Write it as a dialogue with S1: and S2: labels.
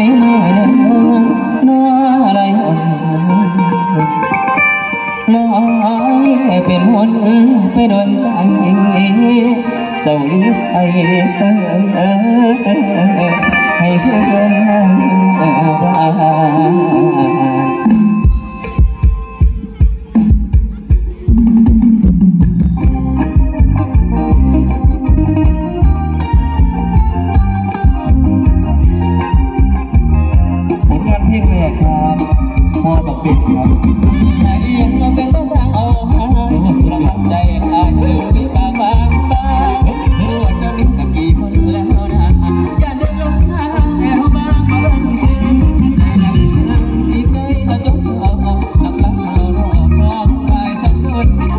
S1: ในเมื่อเนื้อนัวลอ่อนลอยเป็นหนไปโดนใจ เจ้าอีไฟใส่ให้เพื่อนรัก ครับพอบอกเป็นับย็นก็เป็นต้อสร้างเอาครับสุรพันธ์ใจอานเรื่องมีปากบางตาวจะมีตกี้คนแล้วนะอย่าเดินลงทางแอวางางเนที่เคยมจบเอาหลับหลัรอบอบสักคน